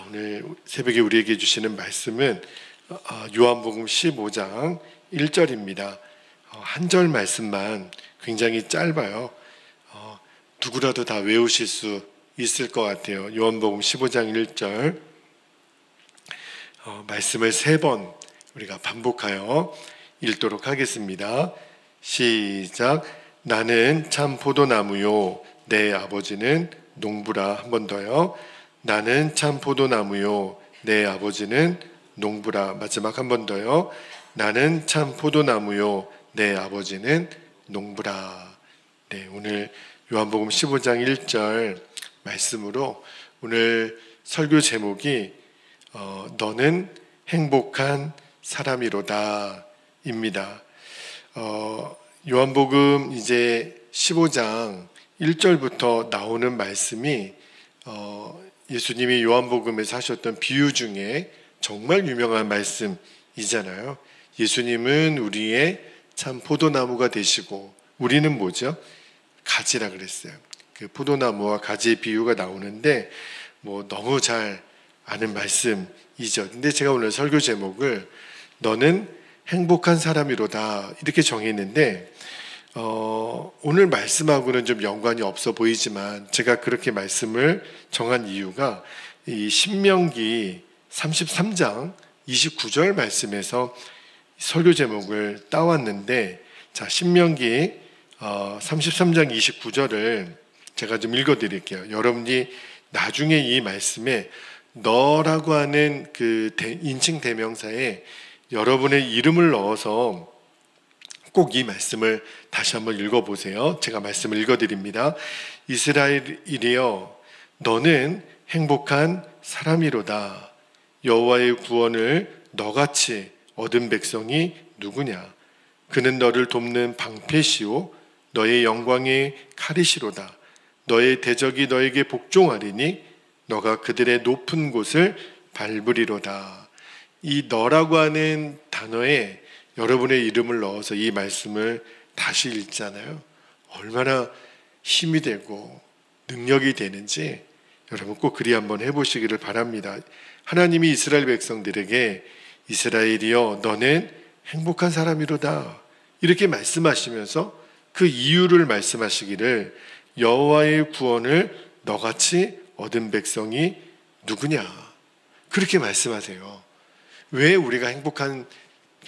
자, 오늘 새벽에 우리에게 주시는 말씀은 어, 요한복음 15장 1절입니다. 한 절 말씀만 굉장히 짧아요. 어, 누구라도 다 외우실 수 있을 것 같아요. 요한복음 15장 1절 어, 말씀을 세 번 우리가 반복하여 읽도록 하겠습니다. 시작. 나는 참 포도나무요, 내 아버지는 농부라. 한 번 더요. 나는 참 포도나무요, 내 아버지는 농부라. 마지막 한 번 더요. 나는 참 포도나무요, 내 아버지는 농부라. 네, 오늘 요한복음 15장 1절 말씀으로 오늘 설교 제목이 어, 너는 행복한 사람이로다입니다. 어, 요한복음 이제 15장 1절부터 나오는 말씀이 어, 예수님이 요한복음에서 하셨던 비유 중에 정말 유명한 말씀이잖아요. 예수님은 우리의 참 포도나무가 되시고 우리는 뭐죠? 가지라 그랬어요. 그 포도나무와 가지의 비유가 나오는데 뭐 너무 잘 아는 말씀이죠. 근데 제가 오늘 설교 제목을 너는 행복한 사람이로다 이렇게 정했는데 어, 오늘 말씀하고는 좀 연관이 없어 보이지만 제가 그렇게 말씀을 정한 이유가 이 신명기 33장 29절 말씀에서 설교 제목을 따왔는데 자 신명기 어, 33장 29절을 제가 좀 읽어드릴게요. 여러분이 나중에 이 말씀에 너라고 하는 그 인칭 대명사에 여러분의 이름을 넣어서 꼭 이 말씀을 다시 한번 읽어보세요. 제가 말씀을 읽어드립니다. 이스라엘이여, 너는 행복한 사람이로다. 여호와의 구원을 너같이 얻은 백성이 누구냐? 그는 너를 돕는 방패시오, 너의 영광의 칼이시로다. 너의 대적이 너에게 복종하리니 너가 그들의 높은 곳을 밟으리로다. 이 너라고 하는 단어에 여러분의 이름을 넣어서 이 말씀을 다시 읽잖아요. 얼마나 힘이 되고 능력이 되는지 여러분 꼭 그리 한번 해보시기를 바랍니다. 하나님이 이스라엘 백성들에게 이스라엘이여 너는 행복한 사람이로다 이렇게 말씀하시면서 그 이유를 말씀하시기를 여호와의 구원을 너같이 얻은 백성이 누구냐 그렇게 말씀하세요. 왜 우리가 행복한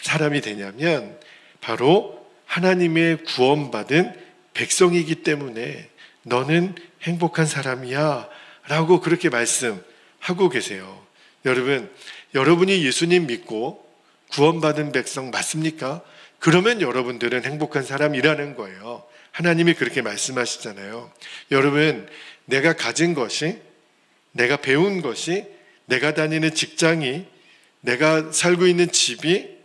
사람이 되냐면 바로 하나님의 구원받은 백성이기 때문에 너는 행복한 사람이야 라고 그렇게 말씀하고 계세요. 여러분, 여러분이 예수님 믿고 구원받은 백성 맞습니까? 그러면 여러분들은 행복한 사람이라는 거예요. 하나님이 그렇게 말씀하시잖아요. 여러분, 내가 가진 것이, 내가 배운 것이, 내가 다니는 직장이, 내가 살고 있는 집이,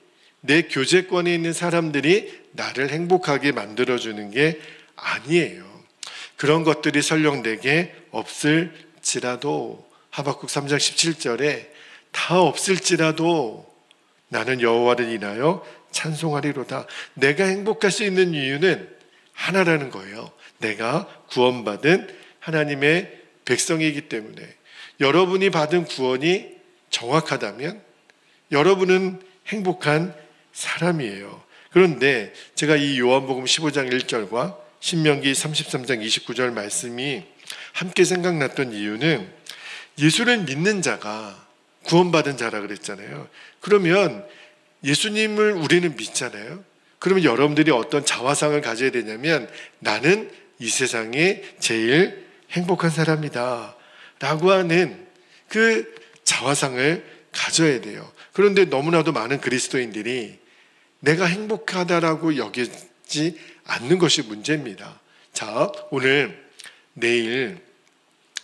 내 교제권에 있는 사람들이 나를 행복하게 만들어주는 게 아니에요. 그런 것들이 설령 내게 없을지라도 하박국 3장 17절에 다 없을지라도 나는 여호와를 인하여 찬송하리로다. 내가 행복할 수 있는 이유는 하나라는 거예요. 내가 구원받은 하나님의 백성이기 때문에 여러분이 받은 구원이 정확하다면 여러분은 행복한 사람이에요. 그런데 제가 이 요한복음 15장 1절과 신명기 33장 29절 말씀이 함께 생각났던 이유는 예수를 믿는 자가 구원받은 자라 그랬잖아요. 그러면 예수님을 우리는 믿잖아요. 그러면 여러분들이 어떤 자화상을 가져야 되냐면 나는 이 세상에 제일 행복한 사람이다. 라고 하는 그 자화상을 가져야 돼요. 그런데 너무나도 많은 그리스도인들이 내가 행복하다라고 여기지 않는 것이 문제입니다. 자, 오늘 내일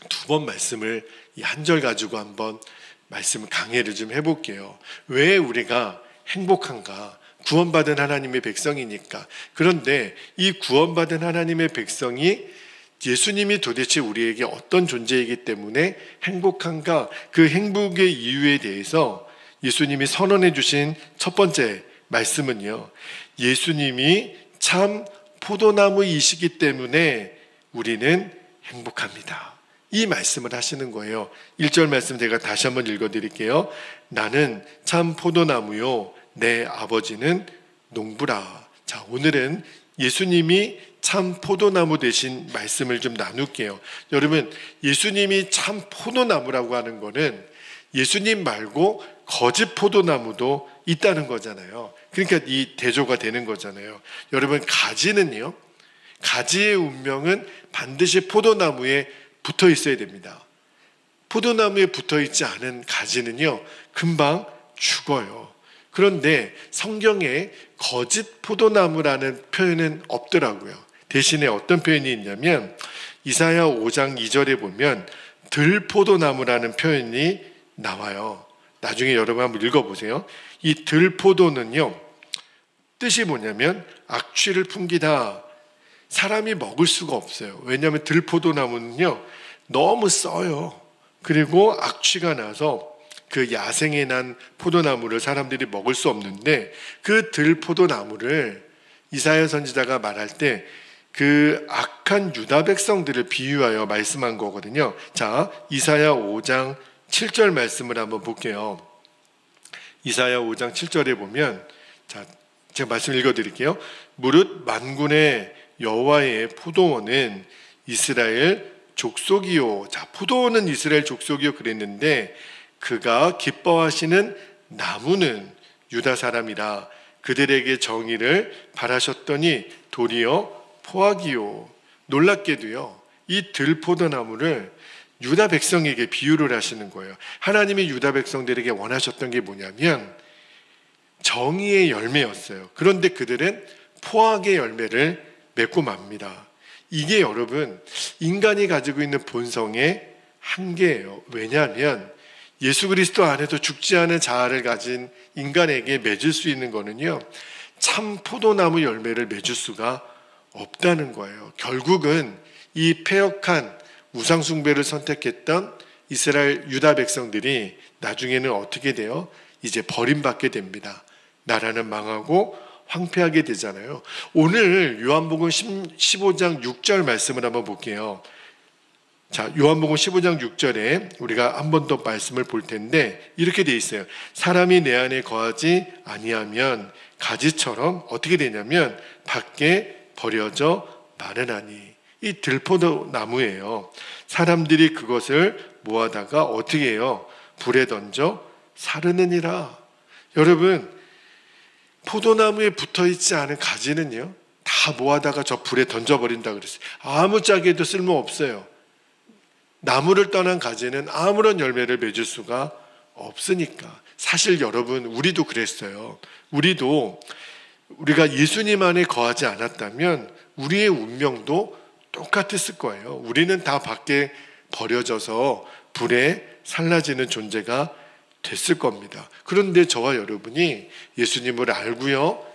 두 번 말씀을 이 한 절 가지고 한번 말씀 강해를 좀 해볼게요. 왜 우리가 행복한가? 구원받은 하나님의 백성이니까. 그런데 이 구원받은 하나님의 백성이 예수님이 도대체 우리에게 어떤 존재이기 때문에 행복한가? 그 행복의 이유에 대해서 예수님이 선언해 주신 첫 번째 말씀은요. 예수님이 참 포도나무이시기 때문에 우리는 행복합니다. 이 말씀을 하시는 거예요. 1절 말씀 제가 다시 한번 읽어 드릴게요. 나는 참 포도나무요 내 아버지는 농부라. 자, 오늘은 예수님이 참 포도나무 대신 말씀을 좀 나눌게요. 여러분, 예수님이 참 포도나무라고 하는 거는 예수님 말고 거짓 포도나무도 있다는 거잖아요. 그러니까 이 대조가 되는 거잖아요. 여러분, 가지는요, 가지의 운명은 반드시 포도나무에 붙어 있어야 됩니다. 포도나무에 붙어 있지 않은 가지는요, 금방 죽어요. 그런데 성경에 거짓 포도나무라는 표현은 없더라고요. 대신에 어떤 표현이 있냐면 이사야 5장 2절에 보면 들포도나무라는 표현이 나와요. 나중에 여러분 한번 읽어보세요. 이 들포도는요, 뜻이 뭐냐면 악취를 풍기다. 사람이 먹을 수가 없어요. 왜냐하면 들포도나무는요, 너무 써요. 그리고 악취가 나서 그 야생에 난 포도나무를 사람들이 먹을 수 없는데 그 들포도나무를 이사야 선지자가 말할 때 그 악한 유다 백성들을 비유하여 말씀한 거거든요. 자, 이사야 5장 7절 말씀을 한번 볼게요. 이사야 5장 7절에 보면 자, 제가 말씀 읽어 드릴게요. 무릇 만군의 여호와의 포도원은 이스라엘 족속이요. 자, 포도원은 이스라엘 족속이요 그랬는데 그가 기뻐하시는 나무는 유다 사람이라 그들에게 정의를 바라셨더니 도리어 포악이요. 놀랍게도요. 이 들포도나무를 유다 백성에게 비유를 하시는 거예요. 하나님이 유다 백성들에게 원하셨던 게 뭐냐면 정의의 열매였어요. 그런데 그들은 포악의 열매를 맺고 맙니다. 이게 여러분 인간이 가지고 있는 본성의 한계예요. 왜냐하면 예수 그리스도 안에서 죽지 않은 자아를 가진 인간에게 맺을 수 있는 거는요. 참 포도나무 열매를 맺을 수가 없다는 거예요. 결국은 이 폐역한 우상숭배를 선택했던 이스라엘 유다 백성들이 나중에는 어떻게 돼요? 이제 버림받게 됩니다. 나라는 망하고 황폐하게 되잖아요. 오늘 요한복음 15장 6절 말씀을 한번 볼게요. 자, 요한복음 15장 6절에 우리가 한 번 더 말씀을 볼 텐데 이렇게 돼 있어요. 사람이 내 안에 거하지 아니하면 가지처럼 어떻게 되냐면 밖에 버려져 마르나니 이 들포도 나무예요. 사람들이 그것을 모아다가 어떻게 해요? 불에 던져 사르느니라. 여러분 포도나무에 붙어 있지 않은 가지는요 다 모아다가 저 불에 던져버린다 그랬어요. 아무짝에도 쓸모 없어요. 나무를 떠난 가지는 아무런 열매를 맺을 수가 없으니까. 사실 여러분 우리도 그랬어요. 우리도 우리가 예수님 안에 거하지 않았다면 우리의 운명도 똑같았을 거예요. 우리는 다 밖에 버려져서 불에 살라지는 존재가 됐을 겁니다. 그런데 저와 여러분이 예수님을 알고요.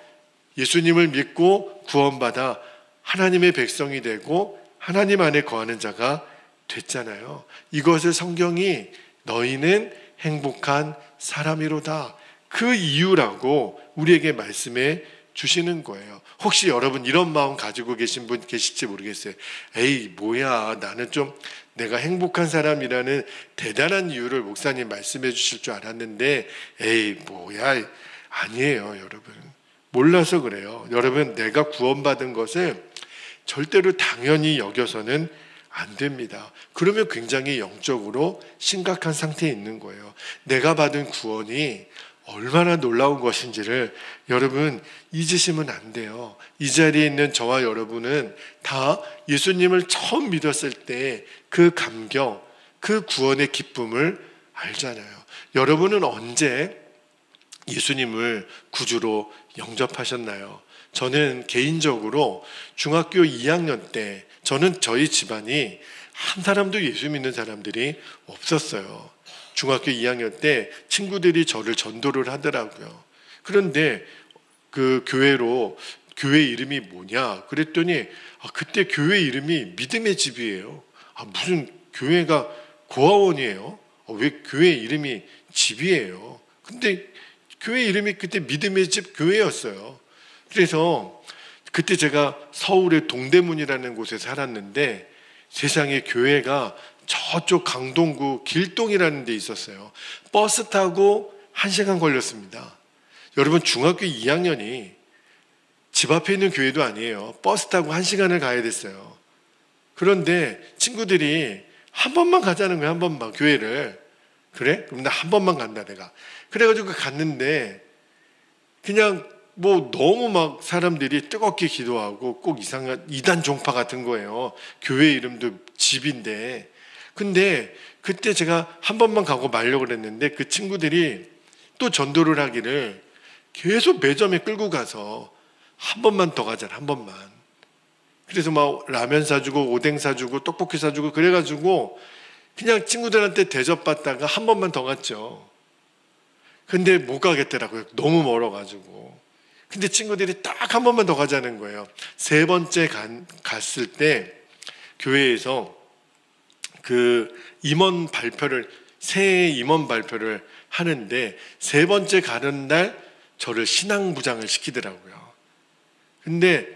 예수님을 믿고 구원받아 하나님의 백성이 되고 하나님 안에 거하는 자가 됐잖아요. 이것을 성경이 너희는 행복한 사람이로다. 그 이유라고 우리에게 말씀해 주시는 거예요. 혹시 여러분 이런 마음 가지고 계신 분 계실지 모르겠어요. 에이, 뭐야. 나는 좀 내가 행복한 사람이라는 대단한 이유를 목사님 말씀해 주실 줄 알았는데, 에이, 뭐야. 아니에요, 여러분. 몰라서 그래요. 여러분, 내가 구원받은 것을 절대로 당연히 여겨서는 안 됩니다. 그러면 굉장히 영적으로 심각한 상태에 있는 거예요. 내가 받은 구원이 얼마나 놀라운 것인지를 여러분 잊으시면 안 돼요. 이 자리에 있는 저와 여러분은 다 예수님을 처음 믿었을 때 그 감격, 그 구원의 기쁨을 알잖아요. 여러분은 언제 예수님을 구주로 영접하셨나요? 저는 개인적으로 중학교 2학년 때 저는 저희 집안이 한 사람도 예수 믿는 사람들이 없었어요. 중학교 2학년 때 친구들이 저를 전도를 하더라고요. 그런데 그 교회로 교회 이름이 뭐냐 그랬더니 아, 그때 교회 이름이 믿음의 집이에요. 아, 무슨 교회가 고아원이에요? 아, 왜 교회 이름이 집이에요? 근데 교회 이름이 그때 믿음의 집 교회였어요. 그래서 그때 제가 서울의 동대문이라는 곳에 살았는데 세상에 교회가 저쪽 강동구 길동이라는 데 있었어요. 버스 타고 한 시간 걸렸습니다. 여러분 중학교 2학년이 집 앞에 있는 교회도 아니에요. 버스 타고 한 시간을 가야 됐어요. 그런데 친구들이 한 번만 가자는 거야, 한 번만 교회를. 그래? 그럼 나 한 번만 간다 내가. 그래 가지고 갔는데 그냥 뭐 너무 막 사람들이 뜨겁게 기도하고 꼭 이상한 이단 종파 같은 거예요. 교회 이름도 집인데. 근데 그때 제가 한 번만 가고 말려고 그랬는데 그 친구들이 또 전도를 하기를 계속 매점에 끌고 가서 한 번만 더 가자, 한 번만. 그래서 막 라면 사주고 오뎅 사주고 떡볶이 사주고 그래가지고 그냥 친구들한테 대접받다가 한 번만 더 갔죠. 근데 못 가겠더라고요. 너무 멀어가지고. 근데 친구들이 딱 한 번만 더 가자는 거예요. 세 번째 간, 갔을 때 교회에서 그 임원 발표를 새해 임원 발표를 하는데 세 번째 가는 날 저를 신앙부장을 시키더라고요. 근데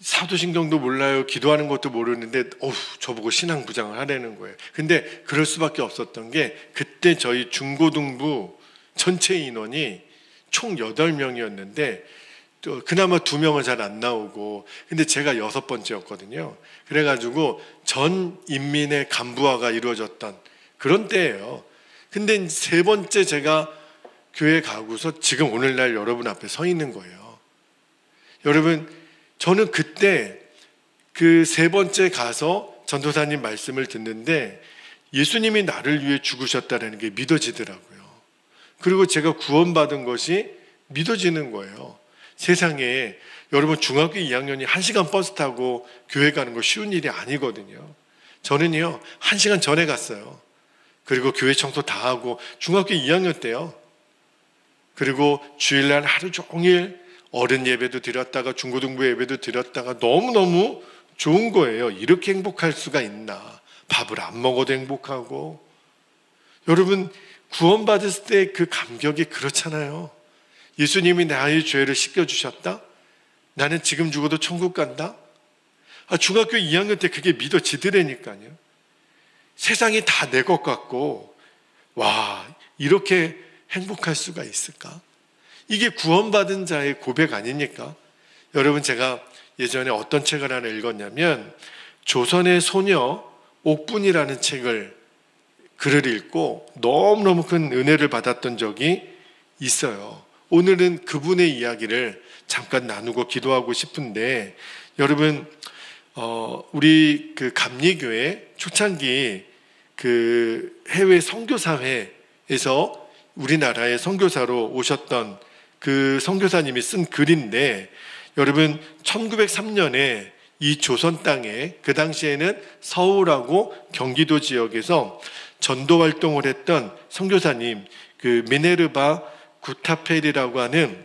사도신경도 몰라요. 기도하는 것도 모르는데 어우 저보고 신앙부장을 하라는 거예요. 근데 그럴 수밖에 없었던 게 그때 저희 중고등부 전체 인원이 총 8명이었는데 또 그나마 두 명은 잘 안 나오고 근데 제가 여섯 번째였거든요. 그래가지고 전 인민의 간부화가 이루어졌던 그런 때예요. 근데 세 번째 제가 교회 가고서 지금 오늘날 여러분 앞에 서 있는 거예요. 여러분 저는 그때 그 세 번째 가서 전도사님 말씀을 듣는데 예수님이 나를 위해 죽으셨다는 게 믿어지더라고요. 그리고 제가 구원받은 것이 믿어지는 거예요. 세상에 여러분 중학교 2학년이 1시간 버스 타고 교회 가는 거 쉬운 일이 아니거든요. 저는요, 1시간 전에 갔어요. 그리고 교회 청소 다 하고 중학교 2학년 때요. 그리고 주일날 하루 종일 어른 예배도 드렸다가 중고등부 예배도 드렸다가 너무너무 좋은 거예요. 이렇게 행복할 수가 있나. 밥을 안 먹어도 행복하고. 여러분, 구원받았을 때 그 감격이 그렇잖아요. 예수님이 나의 죄를 씻겨주셨다? 나는 지금 죽어도 천국 간다? 아, 중학교 2학년 때 그게 믿어지더라니까요. 세상이 다 내 것 같고, 와, 이렇게 행복할 수가 있을까? 이게 구원받은 자의 고백 아닙니까? 여러분, 제가 예전에 어떤 책을 하나 읽었냐면, 조선의 소녀 옥분이라는 책을 글을 읽고 너무너무 큰 은혜를 받았던 적이 있어요. 오늘은 그분의 이야기를 잠깐 나누고 기도하고 싶은데 여러분 어, 우리 그 감리교회 초창기 그 해외 선교사회에서 우리나라의 선교사로 오셨던 그 선교사님이 쓴 글인데 여러분 1903년에 이 조선 땅에 그 당시에는 서울하고 경기도 지역에서 전도 활동을 했던 선교사님 그 미네르바 구타펠이라고 하는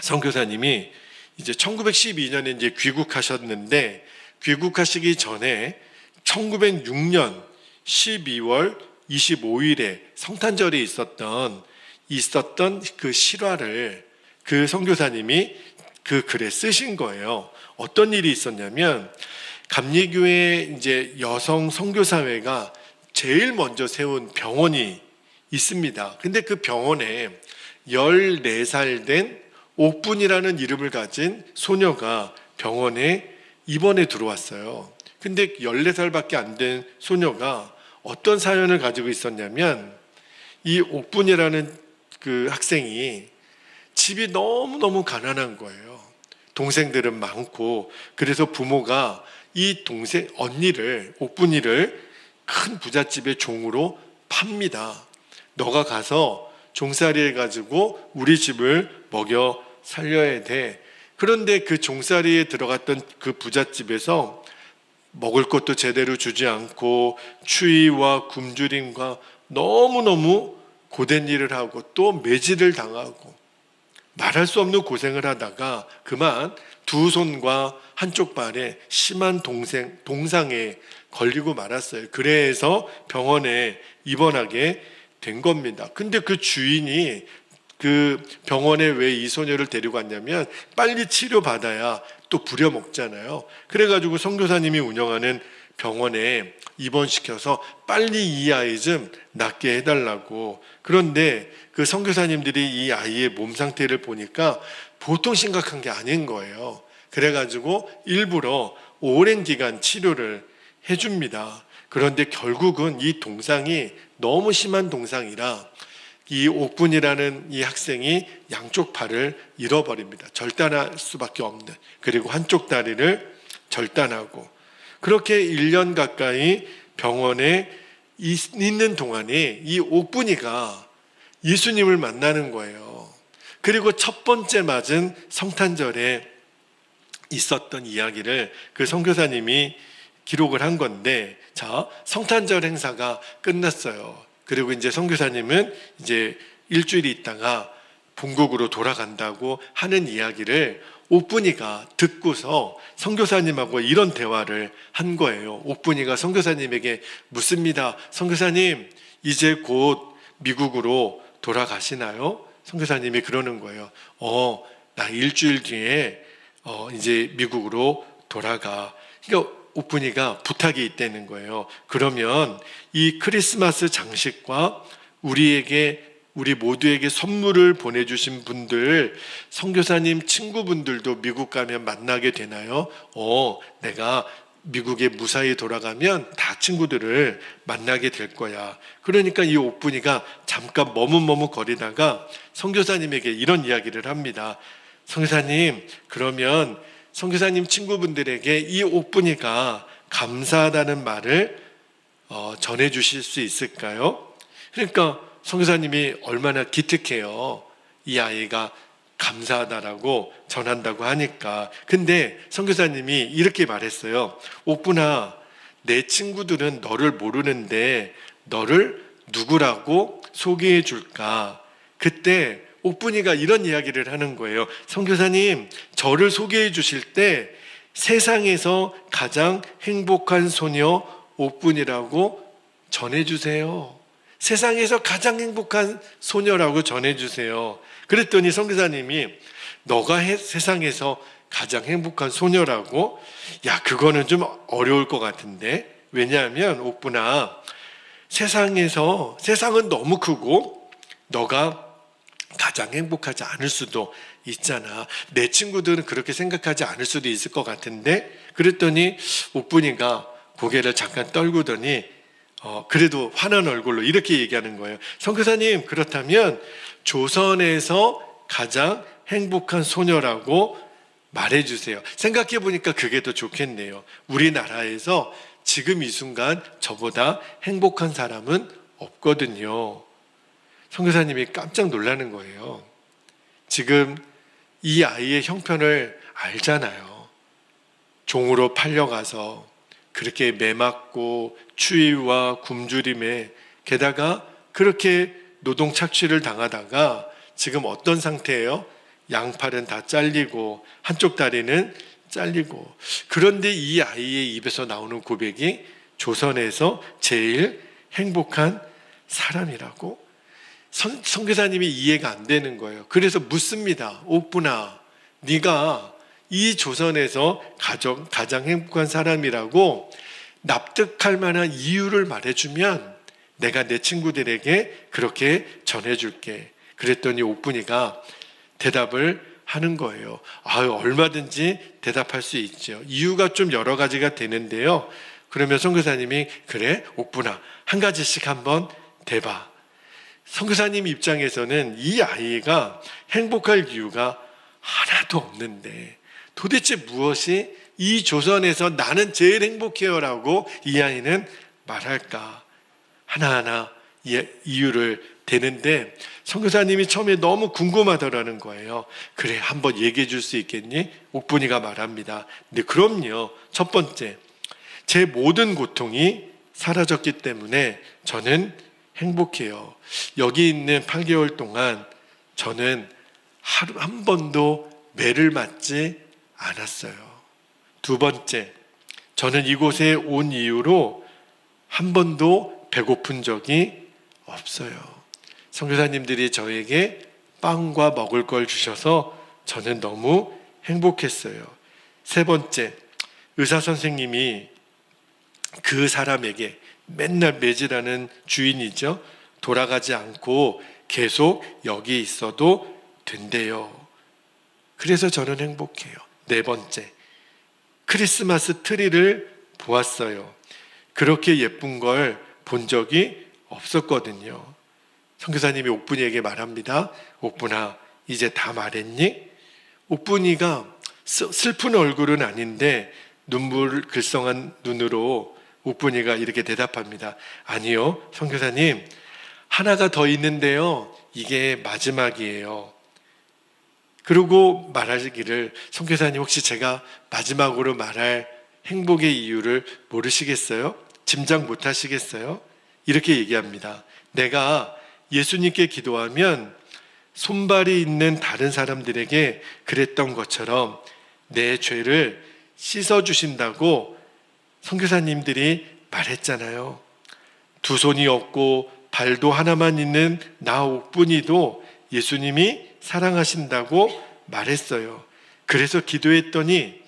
선교사님이 이제 1912년에 이제 귀국하셨는데 귀국하시기 전에 1906년 12월 25일에 성탄절이 있었던 있었던 그 실화를 그 선교사님이 그 글에 쓰신 거예요. 어떤 일이 있었냐면 감리교회 이제 여성 선교사회가 제일 먼저 세운 병원이 있습니다. 근데 그 병원에 14살 된 옥분이라는 이름을 가진 소녀가 병원에 입원해 들어왔어요. 근데 14살밖에 안 된 소녀가 어떤 사연을 가지고 있었냐면 이 옥분이라는 그 학생이 집이 너무너무 가난한 거예요. 동생들은 많고 그래서 부모가 이 동생 언니를 옥분이를 큰 부잣집의 종으로 팝니다. 너가 가서 종살이 해가지고 우리 집을 먹여 살려야 돼. 그런데 그 종살이에 들어갔던 그 부잣집에서 먹을 것도 제대로 주지 않고 추위와 굶주림과 너무너무 고된 일을 하고 또 매질을 당하고 말할 수 없는 고생을 하다가 그만 두 손과 한쪽 발에 심한 동생, 동상에 걸리고 말았어요. 그래서 병원에 입원하게 된 겁니다. 근데 그 주인이 그 병원에 왜 이 소녀를 데리고 왔냐면 빨리 치료받아야 또 부려먹잖아요. 그래가지고 선교사님이 운영하는 병원에 입원시켜서 빨리 이 아이 좀 낫게 해달라고. 그런데 그 선교사님들이 이 아이의 몸 상태를 보니까 보통 심각한 게 아닌 거예요. 그래가지고 일부러 오랜 기간 치료를 해줍니다. 그런데 결국은 이 동상이 너무 심한 동상이라 이 옥분이라는 이 학생이 양쪽 팔을 잃어버립니다. 절단할 수밖에 없는. 그리고 한쪽 다리를 절단하고 그렇게 1년 가까이 병원에 있- 있는 동안에 이 옥분이가 예수님을 만나는 거예요. 그리고 첫 번째 맞은 성탄절에 있었던 이야기를 그 선교사님이 기록을 한 건데 자 성탄절 행사가 끝났어요. 그리고 이제 선교사님은 이제 일주일 있다가 본국으로 돌아간다고 하는 이야기를 옥분이가 듣고서 선교사님하고 이런 대화를 한 거예요. 옥분이가 선교사님에게 묻습니다. 선교사님 이제 곧 미국으로 돌아가시나요? 선교사님이 그러는 거예요. 어, 나 일주일 뒤에 어, 이제 미국으로 돌아가. 그러니까 오픈이가 부탁이 있다는 거예요. 그러면 이 크리스마스 장식과 우리에게 우리 모두에게 선물을 보내주신 분들, 선교사님 친구분들도 미국 가면 만나게 되나요? 어, 내가 미국에 무사히 돌아가면 다 친구들을 만나게 될 거야. 그러니까 이 옥분이가 잠깐 머뭇머뭇 거리다가 선교사님에게 이런 이야기를 합니다. 선교사님, 그러면 선교사님 친구분들에게 이 옥분이가 감사하다는 말을 어, 전해 주실 수 있을까요? 그러니까 선교사님이 얼마나 기특해요. 이 아이가 감사하다라고 전한다고 하니까. 근데 선교사님이 이렇게 말했어요. 옥분아, 내 친구들은 너를 모르는데 너를 누구라고 소개해 줄까? 그때 옥분이가 이런 이야기를 하는 거예요. 선교사님, 저를 소개해 주실 때 세상에서 가장 행복한 소녀 옥분이라고 전해 주세요. 세상에서 가장 행복한 소녀라고 전해 주세요. 그랬더니 선교사님이 너가 해- 세상에서 가장 행복한 소녀라고 야 그거는 좀 어려울 것 같은데 왜냐하면 옥분아 세상에서 세상은 너무 크고 너가 가장 행복하지 않을 수도 있잖아. 내 친구들은 그렇게 생각하지 않을 수도 있을 것 같은데 그랬더니 옥분이가 고개를 잠깐 떨구더니 어, 그래도 화난 얼굴로 이렇게 얘기하는 거예요. 선교사님 그렇다면 조선에서 가장 행복한 소녀라고 말해주세요. 생각해 보니까 그게 더 좋겠네요. 우리나라에서 지금 이 순간 저보다 행복한 사람은 없거든요. 선교사님이 깜짝 놀라는 거예요. 지금 이 아이의 형편을 알잖아요. 종으로 팔려가서 그렇게 매맞고 추위와 굶주림에 게다가 그렇게 노동 착취를 당하다가 지금 어떤 상태예요? 양팔은 다 잘리고 한쪽 다리는 잘리고 그런데 이 아이의 입에서 나오는 고백이 조선에서 제일 행복한 사람이라고 선, 선교사님이 이해가 안 되는 거예요. 그래서 묻습니다. 옥분아, 네가 이 조선에서 가정, 가장 행복한 사람이라고 납득할 만한 이유를 말해주면 내가 내 친구들에게 그렇게 전해줄게. 그랬더니 옥분이가 대답을 하는 거예요. 아유, 얼마든지 대답할 수 있죠. 이유가 좀 여러 가지가 되는데요. 그러면 선교사님이 그래, 옥분아, 한 가지씩 한번 대봐. 선교사님 입장에서는 이 아이가 행복할 이유가 하나도 없는데 도대체 무엇이 이 조선에서 나는 제일 행복해요라고 이 아이는 말할까 하나하나 이- 이유를 대는데 선교사님이 처음에 너무 궁금하더라는 거예요. 그래 한번 얘기해 줄 수 있겠니? 옥분이가 말합니다. 네 그럼요. 첫 번째 제 모든 고통이 사라졌기 때문에 저는 행복해요. 여기 있는 8개월 동안 저는 하루 한 번도 매를 맞지 않았어요. 두 번째, 저는 이곳에 온 이후로 한 번도 배고픈 적이 없어요. 선교사님들이 저에게 빵과 먹을 걸 주셔서 저는 너무 행복했어요. 세 번째, 의사 선생님이 그 사람에게 맨날 매질하는 주인이죠. 돌아가지 않고 계속 여기 있어도 된대요. 그래서 저는 행복해요. 네 번째. 크리스마스 트리를 보았어요. 그렇게 예쁜 걸 본 적이 없었거든요. 선교사님이 옥분이에게 말합니다. 옥분아, 이제 다 말했니? 옥분이가 스- 슬픈 얼굴은 아닌데 눈물 글썽한 눈으로 옥분이가 이렇게 대답합니다. 아니요, 선교사님, 하나가 더 있는데요. 이게 마지막이에요. 그리고 말하기를 선교사님 혹시 제가 마지막으로 말할 행복의 이유를 모르시겠어요? 짐작 못 하시겠어요? 이렇게 얘기합니다. 내가 예수님께 기도하면 손발이 있는 다른 사람들에게 그랬던 것처럼 내 죄를 씻어 주신다고 선교사님들이 말했잖아요. 두 손이 없고 발도 하나만 있는 나 옥분이도 예수님이 사랑하신다고 말했어요. 그래서 기도했더니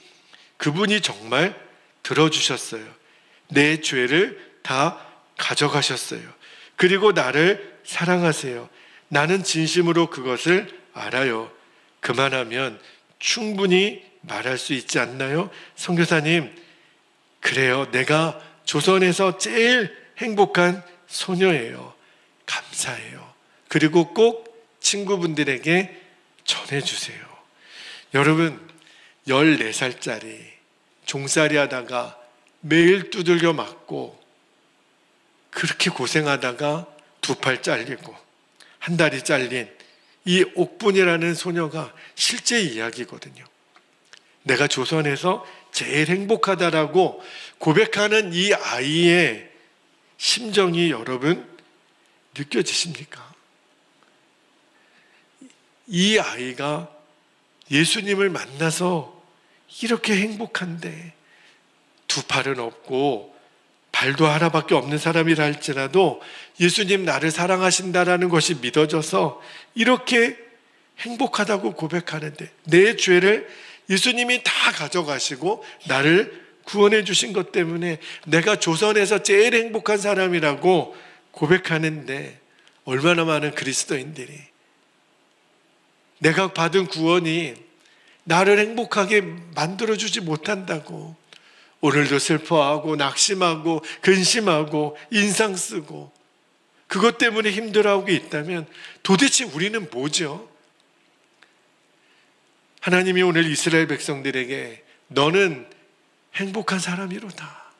그분이 정말 들어주셨어요. 내 죄를 다 가져가셨어요. 그리고 나를 사랑하세요. 나는 진심으로 그것을 알아요. 그만하면 충분히 말할 수 있지 않나요? 성교사님, 그래요. 내가 조선에서 제일 행복한 소녀예요. 감사해요. 그리고 꼭 친구분들에게 전해주세요. 여러분, 14살짜리 종살이 하다가 매일 두들겨 맞고 그렇게 고생하다가 두 팔 잘리고 한 다리 잘린 이 옥분이라는 소녀가 실제 이야기거든요. 내가 조선에서 제일 행복하다라고 고백하는 이 아이의 심정이 여러분 느껴지십니까? 이 아이가 예수님을 만나서 이렇게 행복한데 두 팔은 없고 발도 하나밖에 없는 사람이라 할지라도 예수님 나를 사랑하신다라는 것이 믿어져서 이렇게 행복하다고 고백하는데 내 죄를 예수님이 다 가져가시고 나를 구원해 주신 것 때문에 내가 조선에서 제일 행복한 사람이라고 고백하는데 얼마나 많은 그리스도인들이 내가 받은 구원이 나를 행복하게 만들어주지 못한다고 오늘도 슬퍼하고 낙심하고 근심하고 인상 쓰고 그것 때문에 힘들어하고 있다면 도대체 우리는 뭐죠? 하나님이 오늘 이스라엘 백성들에게 너는 행복한 사람이로다.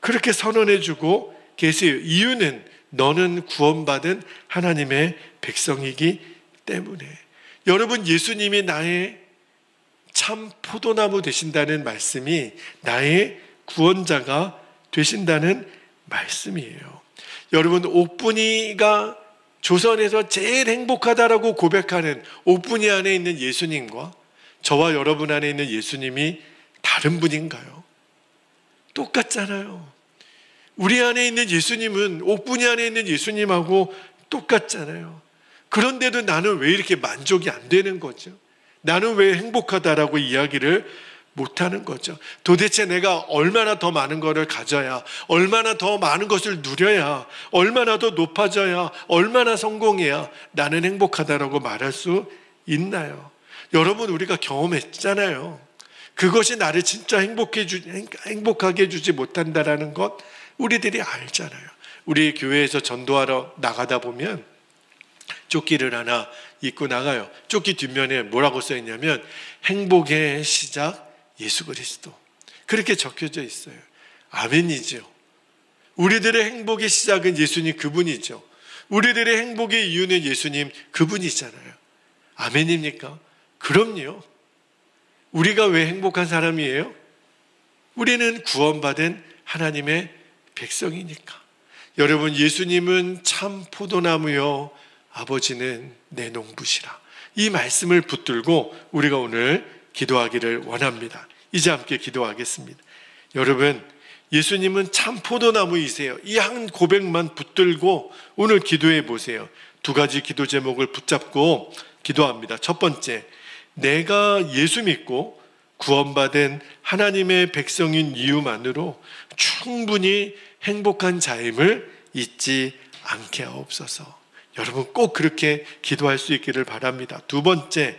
그렇게 선언해주고 계세요. 이유는 너는 구원받은 하나님의 백성이기 때문에. 여러분, 예수님이 나의 참 포도나무 되신다는 말씀이 나의 구원자가 되신다는 말씀이에요. 여러분, 옥분이가 조선에서 제일 행복하다라고 고백하는 옥분이 안에 있는 예수님과 저와 여러분 안에 있는 예수님이 다른 분인가요? 똑같잖아요. 우리 안에 있는 예수님은 옥분이 안에 있는 예수님하고 똑같잖아요. 그런데도 나는 왜 이렇게 만족이 안 되는 거죠? 나는 왜 행복하다라고 이야기를 못하는 거죠. 도대체 내가 얼마나 더 많은 것을 가져야, 얼마나 더 많은 것을 누려야, 얼마나 더 높아져야, 얼마나 성공해야 나는 행복하다라고 말할 수 있나요? 여러분, 우리가 경험했잖아요. 그것이 나를 진짜 행복해 주, 행복하게 해주지 못한다라는 것 우리들이 알잖아요. 우리 교회에서 전도하러 나가다 보면 조끼를 하나 입고 나가요. 조끼 뒷면에 뭐라고 써 있냐면 행복의 시작 예수 그리스도. 그렇게 적혀져 있어요. 아멘이죠. 우리들의 행복의 시작은 예수님 그분이죠. 우리들의 행복의 이유는 예수님 그분이잖아요. 아멘입니까? 그럼요. 우리가 왜 행복한 사람이에요? 우리는 구원받은 하나님의 백성이니까. 여러분, 예수님은 참 포도나무요. 아버지는 내 농부시라. 이 말씀을 붙들고 우리가 오늘 기도하기를 원합니다. 이제 함께 기도하겠습니다. 여러분, 예수님은 참 포도나무이세요. 이 한 고백만 붙들고 오늘 기도해 보세요. 두 가지 기도 제목을 붙잡고 기도합니다. 첫 번째, 내가 예수 믿고 구원받은 하나님의 백성인 이유만으로 충분히 행복한 자임을 잊지 않게 하옵소서. 여러분 꼭 그렇게 기도할 수 있기를 바랍니다. 두 번째,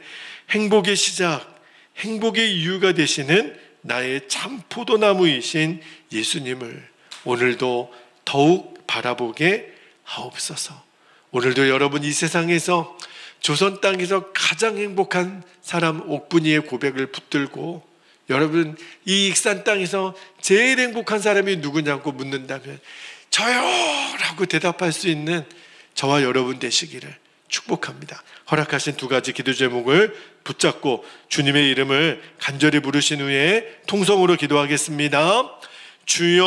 행복의 시작, 행복의 이유가 되시는 나의 참 포도나무이신 예수님을 오늘도 더욱 바라보게 하옵소서. 오늘도 여러분 이 세상에서 조선 땅에서 가장 행복한 사람 옥분이의 고백을 붙들고 여러분 이 익산 땅에서 제일 행복한 사람이 누구냐고 묻는다면 저요라고 대답할 수 있는 저와 여러분 되시기를 축복합니다. 허락하신 두 가지 기도 제목을 붙잡고 주님의 이름을 간절히 부르신 후에 통성으로 기도하겠습니다. 주여